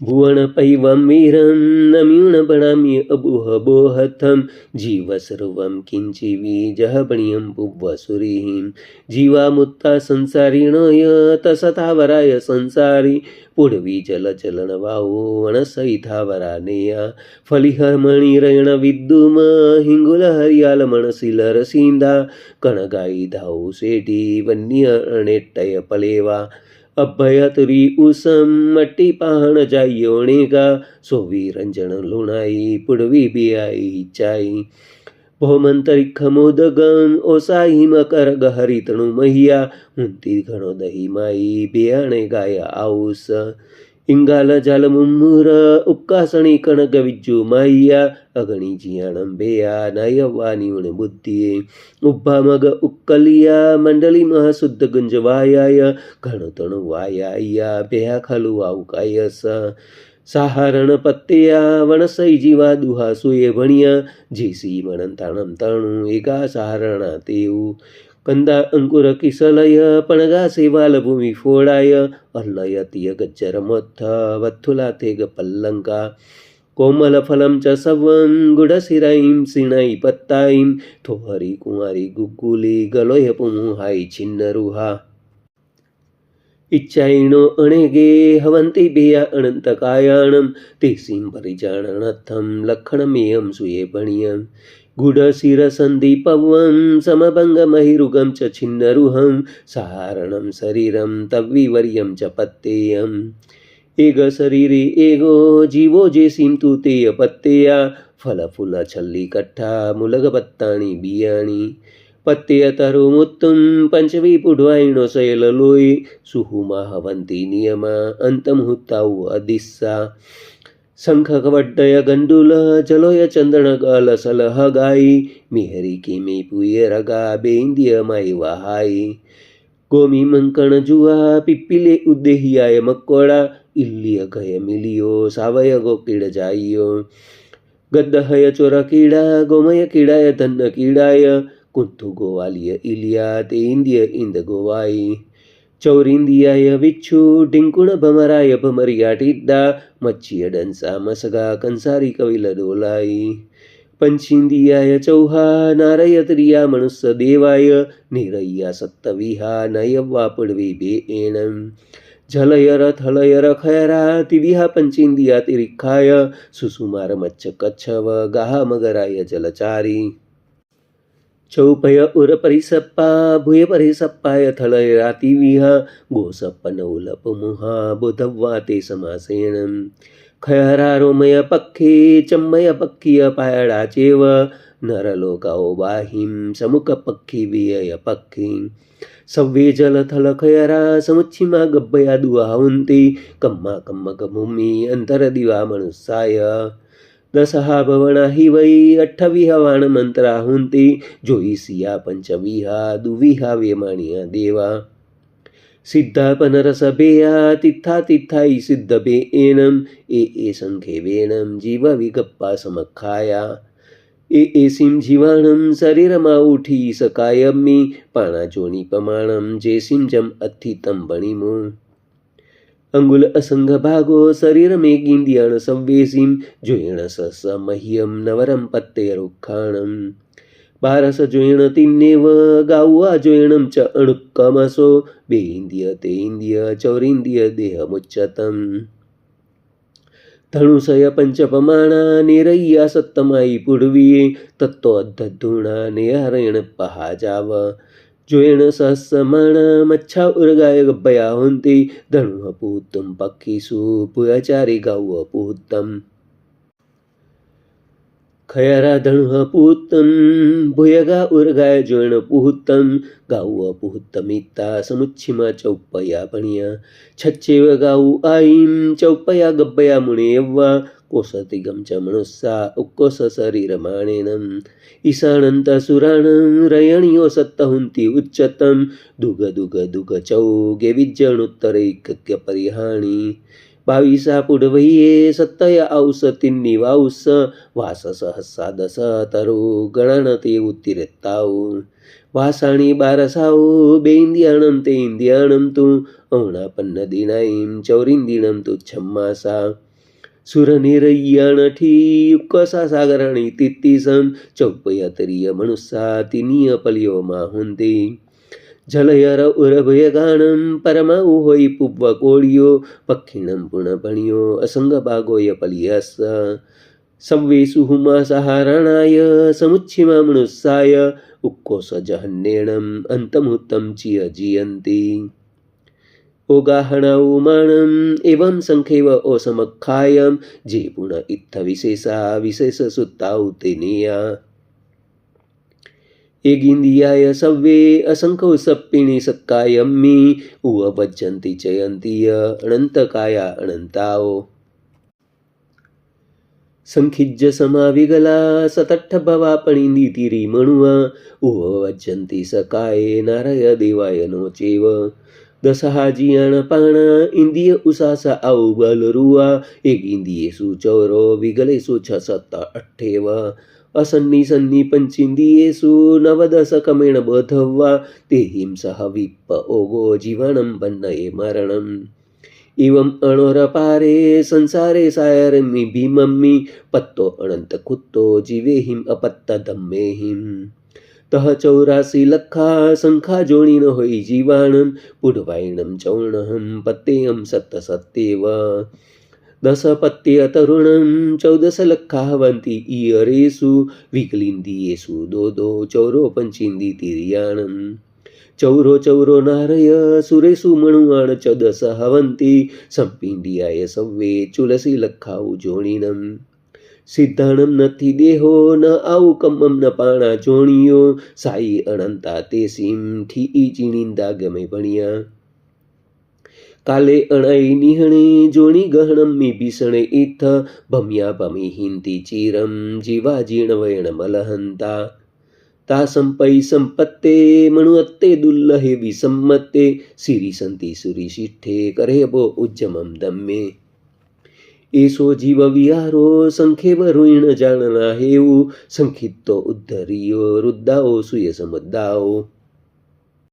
भुवनपैवं वीरं नम्यूणपणामि अबुहबोहथं जीव सर्वं किञ्चिवीजहपणीयं पुव्वसुरीं जीवामुत्ता संसारिणय तसथावराय संसारी पुढवी जलचलनवाहू वणसैथावरानेया फलिहमणिरयण विद्युम हिंगुल हरियाल मनसिल रसिंदा कणगाई धाऊ सेठी वन्य अणेट्टय पलेवा અભયતરી ઉસમ મટી પહાણ જાયો ણેગા સોવી રંજણ લુણાઈ, પુડવી બિયાઈ ચાઈ. ભોમંતરિક ખમોદગન ઓસાઈ ગહરી તણુ મહિયા હુંતી ઘણો દહી માઈ બિયાણે ગાયા આઉસ. ಇಂಗಾಲ ಜಾಲ ಮುಮ್ಮೂರ ಉಕ್ಕಾಸಣಿ ಕಣಗ ವಿಜ್ಜು ಮಾಯ್ಯ ಅಗಣಿ ಜಿಯಾಣಂ ಬೇಯ ನಯವ್ವ ನೀವಣ ಬುದ್ಧಿಯೇ ಉಬ್ಬ ಮಗ ಉಕ್ಕಲಿಯ ಮಂಡಳಿ ಮಹ ಶುದ್ಧ ಗುಂಜ ವಾಯಾಯ ಗಣತಣು ವಾಯಾಯ್ಯ ಬೇಯ ಖಲು ಆವು ಕಾಯಸ સાહારણ પત્યા વણસઈ જીવા દુહાસુએ ભણ્યા જેસી મણન તાણમ તાણું, એકા સાહારણા તેવું. કંદા અંકુર કિસલય, પણગા સેવાલ ભૂમિ ફોડાય અલ્લયતિય ગજ્જર મથ, વથુલા તેગ પલ્લંકા. કોમલ ફલમ ચ સવન ગુડશિરાઈમ સિણાઈ પત્તાઈમ, થોહરી કુંવારી ગુગુલી, ગલોય પુમુહાઈ, છિન્નરુહા. इच्छायिणो अणेगे हवन्ति भिया अनन्तकायाणं तेसिं परिचारणर्थं लक्षणमेयं सुयेपणीयं गुढशिरसन्दीपवं समभङ्गमहिरुगं च छिन्नरुहं सारणं शरीरं तव्विवर्यं च पत्तेयम् एग शरीरे एगो जीवो जे सिन्तु ते अपत्यया फलफुलछल्लिकट्ठा मुलगपत्तानि बियाणि ફલ ફૂલ છલ્લી કઠ્ઠા મુલગ પત્તાણી બિયાણી પત્તે તરુ મુત્તુમ પંચવી પુઢવાઈણો શૈલ લોય સુહુમા હવંતી નિયમ અંતમુહૂર્તાઉ અદિસ્સા શંખ કવડ્ડય ગંડુલ જલોય ચંદન ગલ સલહ ગાઈ મિહરી કિમી પુય રગા બેન્દ્યમય વહાઈ ગોમી મંકણ જુઆ પિપ્પિલે ઉદ્દેહિયાય મકોડા ઇલ્લિય ગય મિલિયો સાવય ગોકીડ જાઈયો ગદ્દહય ચોર કીડા ગોમય કીડાય ધન કીડાય குத்து கோவாலிய இலியாத் இந்திய இந்த கோவாய் ಚೌರಿಂದಿಯಾಯ ವಿಚ್ಚು ಟಿಂಕುಣ ಭಮರಾಯ ಭಮರಿಯಾಟಿದ್ದ ಮಚ್ಚಿಯ ಡನ್ಸ ಮಸಗ ಕನ್ಸಾರಿ ಕವಿಲ ಡೋಲಾಯಿ ಪಂಚಿಂದಿಯಾಯ ಚೌಹ ನಾರಯತ್ರಿಯ ಮನುಸ್ಸ ದೇವಾಯ ನಿರಯ್ಯ ಸತ್ತವಿಹ ನಯವ್ವ ಪುಡವಿ ಬೇ ಏನಂ ಜಲಯರ ಥಳಯರ ಖಯರ ತಿವಿಹ ಪಂಚಿಂದಿಯ ತಿರಿಕ್ಕಾಯ ಸುಸುಮಾರ ಮಚ್ಚ ಕಚ್ಚವ ಗಹ ಮಗರಾಯ ಜಲಚಾರಿ ಚೌಪಯ ಉರ ಪರಿಸಪ್ಪ ಭುಯ ಪರಿಸಪ್ಪಾಯ ಥಳಯರಾತಿ ವಿಹ ಗೋಸಪ್ಪನೌಲಪಮುಹ ಬುಧವ್ವಾತೆ ಸಮಾಸೇನ ಖಯರಾರೋಮಯ ಪಕ್ಷೇ ಚಮ್ಮಯ ಪಕ್ಷೀಯ ಪಾಯಡಾಚೇವ ನರಲೋಕಾઓ બાહિમ સમુખ પક્ષી વિયય પક્ષી સવ્વે જલ થલ ખયરા સમુચ્છિમાં ગબ્બયા દુહાવંતી કમ્મા કમ્મ ગમુમી અંતર દિવા મનુષ્યાય દસહા ભવણા હિ વૈ અઠ્ઠવિહ વાણ મંત્રા હુંતી જોઈ સિયા પંચવીહા, દુવિહા વેમાણિયા દેવા. સિદ્ધા પનરસ બેયા તિથા તિથાઈ સિદ્ધ બે એનમ એ એ સંખે વેણમ જીવ વિગપ્પા સમખાયા. એ એ સિમ જીવાણમ, શરીરમાં ઉઠી સકાયમી પાણા જોની પ્રમાણમ, જે સિમ જમ અથિતમ ભણીમું અંગુલ અસંગ ભાગો શરીર મેગિંદ્યણ સંવેસીમ જોઈણ સસ મહ્યમ નવરમ પત્તે રૂખાણમ. બારસ જોઈણ તિન્નેવ, ગાઉઆ જોઈણમ ચ અણુકમસો બે ઇન્દ્રિય, તે ઇન્દ્રિય, ચૌરિન્દ્રિય દેહ મુચ્ચતમ ધનુષય પંચપમાણા નિરૈયા સત્તમાઈ પુડવીએ તત્વોદ્ધૂણા નિહરયણ પહાજાવ. જોયણ સહસ્રમાણ મચ્છા ઉર્ગાય ગબ્બયા હોંતી ધણુ પૂતમ પક્ષીસુ પુયાચારી ગાઉ પૂતમ ખયરા ધણુ પૂતમ ભુયગા ઉર્ગાય જોણ પુહુતમ ગાઉ પુહુતમિતા સમુચ્છિમા ચૌપયા ભણ્યા છચ્ચેવ ગાઉ આઈમ ચૌપયા ગબ્બયા મુણેવ્વા કોસતિગમ ચ મનુસ્સા ઉક્કોસ શરીર માણેનમ ઈશાણંત સુરાણમ રયણીઓ સત્તહુંતી ઉચ્ચતમ દુગ દુગ દુગ ચૌગે વિજ્જણુત્તરૈક્ય પરિહાણી બાવીસા પુડવયે સત્તય ઔસતિની વાઉસ વાસ સહસા દસ તરુ ગણનતે ઉત્તિરતાઉ વાસાણી બારસાઉ બેઇન્દ્યાણમ તે ઇન્દ્યાણમ તું ઔણાપન્ન દિનાઈમ ચૌરિન્દિણમ તુચ્છમ્માસા સુરનિરય્યાણઠીયુક્કસાગરણી તિત્તિસં ચૌપયતરીય મનુષ્સા તિનીય પલ્યો માહુંતી જલયર ઉરભયગાણમ પરમા ઉહોઈ પુબ્વ કોળિયો, પક્ષિણમ પુણપણિયો, અસંગ ભાગોય પલિયસ. સવ્વેષુ હુમા સહારણાય, સમુચ્છિમા મનુષ્યાય ઉક્કોસ જહન્નેણમ, અંતમુત્તમ ચિય જીયંતિ. ઓગાહણાઉમાણમ એવમ સંખેવ ઓસમખાયમ જે પુણ ઇત્થ વિશેષા, વિશેષ સુત્તા ઉતેનિયા સવ્વે અસંખો સપ્પિણી સક્કાયમ્મી ઉવભજ્જંતિ ચયંતીય અનંતકાયા અનંતાઓ સંખિજ્જ સમાવિગલા સતઠ્ઠ પણિંદી તિરી મણુઆ ઉવભજ્જંતિ સકાય નારાય દેવાય નો ચેવ દસહાજીયાણ પાણા ઇન્દિય ઉષાસા આઉ બલરુઆ એક ઇન્દિયેસુ ચૌરો વિગલેસુ છ સત્ત અઠ્ઠેવ અસન્ની સન્ની પંચિન્દિયેસુ નવદશકમેણ બધવ્વા તે હિંસહ વિપ ઓગો જીવણમ પન્નયે મરણમ એવમ અણોરપારે સંસારે સાયરમી ભીમમ્મી પત્તો અનંત કુત્તો જીવે હિમ અપત્ત ધમ્મે હિમ તહ ચૌરાસી લખા શંખા જોડીન હોય જીવાણમ પુઢવાયણમ ચૌર્ણહમ પત્તેયમ સત્ત સત્યેવ તરુણમ ચૌદશ લખાવંતી ઇયરેષુ વિકલિન્દિયેષુ દોદો ચૌરો પંચિન્દી તિર્યાણમ ચૌરો ચૌરો નારય સુરેશુ મણુઆણ ચૌદશ હવંતી સંપિંડિયાય સવ્વે ચુલસી લખાઉ જોણીનમ સિદ્ધાણમ નથી દેહો ન આવું ન પાણા જોણિયો સાઈ અણંતા તે સીમ ઠી ચીણીંદા ગમે ભણ્યા કાલે અણાઈ નિહણે જોણી ગહણમ મી ભીષણે ઇથ ભમ્યા ભમી હિંતી ચીરમ જીવા જીર્ણવયણ મલહંતા. તા સંપૈ સંપત્તે મણુઅત્તે દુર્લહે વિસમ્મત્તે સિરી સંતિ સુરી શિઠ્ઠે કરેબો ઉજ્જમમ દમ્મે. એસો જીવ વિહારો સંખેવ રૂઈણ જાણના હેવું સંખિત્તો ઉદ્ધરિયો રુદ્દાઓ સુય સમુદ્દાઓ